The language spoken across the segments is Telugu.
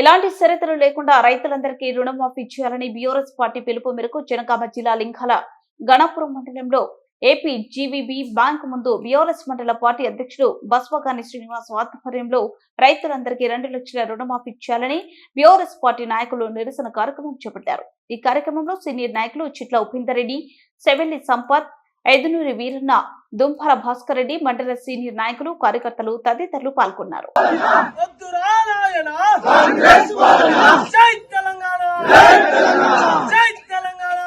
ఎలాంటి షరతులు లేకుండా రైతులందరికీ రుణమాఫీ చేయాలని బీఆర్ఎస్ పార్టీ పిలుపు మేరకు జనగామ జిల్లా లింగాల గణపురం మండలంలో ఏపీ జీవీబీ బ్యాంక్ ముందు బీఆర్ఎస్ మండల పార్టీ అధ్యక్షుడు బస్వగాని శ్రీనివాస్ ఆధ్వర్యంలో రైతులందరికీ రెండు లక్షల రుణమాఫీ చేయాలని బీఆర్ఎస్ పార్టీ నాయకులు నిరసన కార్యక్రమం చేపట్టారు. ఈ కార్యక్రమంలో సీనియర్ నాయకులు చిట్ల ఉపేందర్ రెడ్డి సెవెల్లి సంపత్ ఐదునూరి వీరన్న దుంపర భాస్కర్ రెడ్డి మండల సీనియర్ నాయకులు కార్యకర్తలు తదితరులు పాల్గొన్నారు. వద్దురా నాయనా జై తెలంగాణ జై తెలంగాణ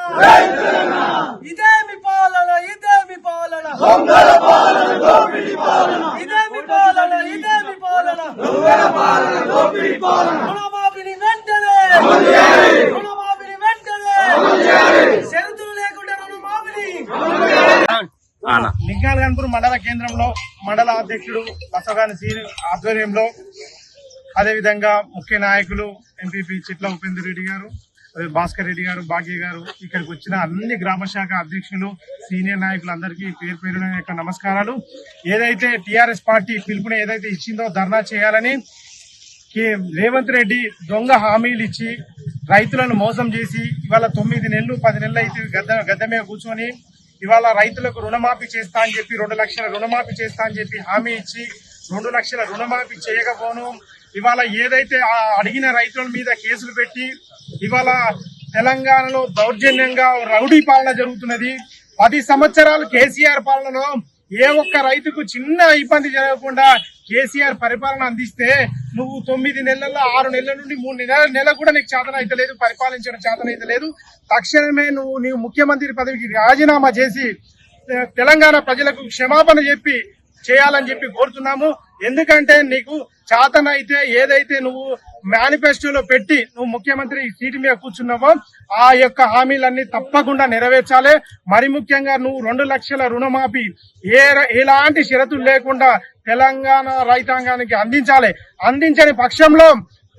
ఇదే మీ పాలన ఇదే మీ పాలన ఇదే మీ పాలన ఇదే మీ పాలన రుణమాఫీని వెంటనే రుణమాఫీని వెంటనే షరతులు లేకుండా రుణమాఫీని లింగాల మండల కేంద్రంలో మండల అధ్యక్షుడు బసగాని సీని ఆధ్వర్యంలో అదేవిధంగా ముఖ్య నాయకులు ఎంపీపీ చిట్ల ఉపేందర్ రెడ్డి గారు భాస్కర్ రెడ్డి గారు భాగ్య గారు ఇక్కడికి వచ్చిన అన్ని గ్రామ శాఖ అధ్యక్షులు సీనియర్ నాయకులందరికీ పేరు పేరున యొక్క నమస్కారాలు. ఏదైతే టీఆర్ఎస్ పార్టీ పిలుపుని ఏదైతే ఇచ్చిందో ధర్నా చేయాలని కే- రేవంత్ రెడ్డి దొంగ హామీలు ఇచ్చి రైతులను మోసం చేసి ఇవాళ తొమ్మిది నెలలు పది నెలలు అయితే గద్ద గద్దె మీద కూర్చొని ఇవాళ రైతులకు రుణమాఫీ చేస్తా అని చెప్పి రెండు లక్షల రుణమాఫీ చేస్తా అని చెప్పి హామీ ఇచ్చి రెండు లక్షల రుణమాఫీ చేయకపోను. ఇవాళ ఏదైతే అడిగిన రైతుల మీద కేసులు పెట్టి ఇవాళ తెలంగాణలో దౌర్జన్యంగా రౌడీ పాలన జరుగుతున్నది. పది సంవత్సరాలు కేసీఆర్ పాలనలో ఏ ఒక్క రైతుకు చిన్న ఇబ్బంది జరగకుండా కేసీఆర్ పరిపాలన అందిస్తే నువ్వు తొమ్మిది నెలల్లో ఆరు నెలల నుండి మూడు నెలల నెల కూడా నీకు చేతన అయితే లేదు పరిపాలించడం చేతన అయితే లేదు. తక్షణమే నువ్వు నీవు ముఖ్యమంత్రి పదవికి రాజీనామా చేసి తెలంగాణ ప్రజలకు క్షమాపణ చెప్పి చేయాలని చెప్పి కోరుతున్నాము. ఎందుకంటే నీకు చేతనైతే ఏదైతే నువ్వు మేనిఫెస్టోలో పెట్టి నువ్వు ముఖ్యమంత్రి సీటు మీద కూర్చున్నావో ఆ యొక్క హామీలన్నీ తప్పకుండా నెరవేర్చాలి. మరి ముఖ్యంగా నువ్వు రెండు లక్షల రుణమాఫీ ఏ ఎలాంటి షరతులు లేకుండా తెలంగాణ రైతాంగానికి అందించాలి. అందించని పక్షంలో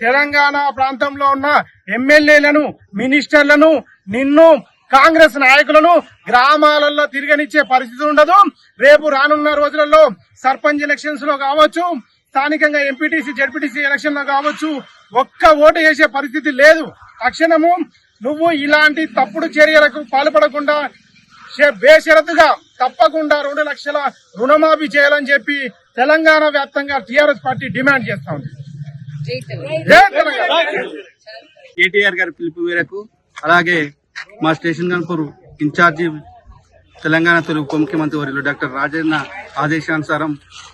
తెలంగాణ ప్రాంతంలో ఉన్న ఎమ్మెల్యేలను మినిస్టర్లను నిన్ను కాంగ్రెస్ నాయకులను గ్రామాలలో తిరగనిచ్చే పరిస్థితి ఉండదు. రేపు రానున్న రోజులలో సర్పంచ్ ఎలక్షన్స్లో కావచ్చు స్థానికంగా ఎంపీటీసీ జడ్పీటీసీ ఎలక్షన్లో కావచ్చు ఒక్క ఓటు వేసే పరిస్థితి లేదు. తక్షణము నువ్వు ఇలాంటి తప్పుడు చర్యలకు పాల్పడకుండా బేషరతుగా తప్పకుండా రెండు లక్షల రుణమాఫీ చేయాలని చెప్పి తెలంగాణ వ్యాప్తంగా టీఆర్ఎస్ పార్టీ డిమాండ్ చేస్తా ఉంది. కేటీఆర్ గారి పిలుపు మేరకు అలాగే మా స్టేషన్ గన్పూర్ ఇన్ఛార్జి తెలంగాణ తొలి ఉప ముఖ్యమంత్రి వర్యులు డాక్టర్ రాజన్న ఆదేశానుసారం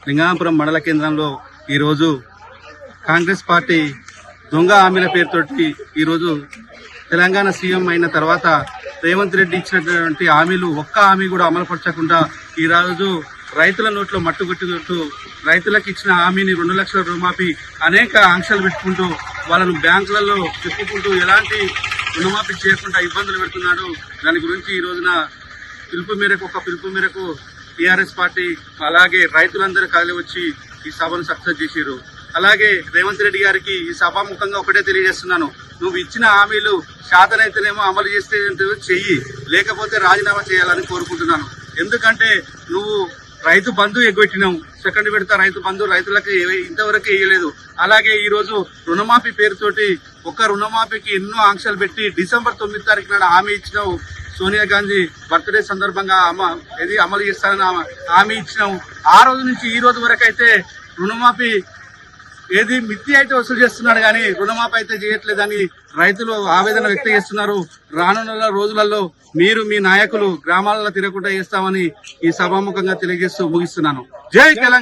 లింగాపురం మండల కేంద్రంలో ఈరోజు కాంగ్రెస్ పార్టీ దొంగ హామీల పేరుతోటి ఈరోజు తెలంగాణ సీఎం అయిన తర్వాత రేవంత్ రెడ్డి ఇచ్చినటువంటి హామీలు ఒక్క హామీ కూడా అమలుపరచకుండా ఈ రోజు రైతుల నోట్లో మట్టుకొట్టుకుంటూ రైతులకు ఇచ్చిన హామీని రెండు లక్షల రుణమాఫీ అనేక ఆంక్షలు పెట్టుకుంటూ వాళ్ళను బ్యాంకులలో చెప్పుకుంటూ ఎలాంటి రుణమాఫీ చేయకుండా ఇబ్బందులు పెడుతున్నాడు. దాని గురించి ఈ రోజున పిలుపు మేరకు ఒక పిలుపు మేరకు టీఆర్ఎస్ పార్టీ అలాగే రైతులందరూ కదిలి వచ్చి ఈ సభను సక్సెస్ చేసిరు అలాగే రేవంత్ రెడ్డి గారికి ఈ సభాముఖంగా ఒకటే తెలియజేస్తున్నాను. నువ్వు ఇచ్చిన హామీలు శాతనైతేనేమో అమలు చేస్తే చెయ్యి. లేకపోతే రాజీనామా చేయాలని కోరుకుంటున్నాను. ఎందుకంటే నువ్వు రైతు బంధు ఎగ్గొట్టినావు. సెకండ్ విడత రైతు బంధు రైతులకు ఇంతవరకు వేయలేదు అలాగే ఈరోజు రుణమాఫీ పేరుతోటి ఒక్క రుణమాఫీకి ఎన్నో ఆంక్షలు పెట్టి డిసెంబర్ తొమ్మిది తారీఖు నాడు హామీ ఇచ్చినావు. సోనియా గాంధీ బర్త్డే సందర్భంగా అమ ఇది అమలు చేస్తానని ఆమె హామీ ఇచ్చినాం ఆ రోజు నుంచి ఈ రోజు వరకు అయితే రుణమాఫీ ఏది మిత్తి అయితే వసూలు చేస్తున్నాడు కానీ రుణమాఫీ అయితే చేయట్లేదని రైతులు ఆవేదన వ్యక్తం చేస్తున్నారు. రానున్న రోజులలో మీరు మీ నాయకులు గ్రామాలలో తిరగకుండా చేస్తామని ఈ సభాముఖంగా తెలియజేస్తూ ముగిస్తున్నాను. జై తెలంగాణ!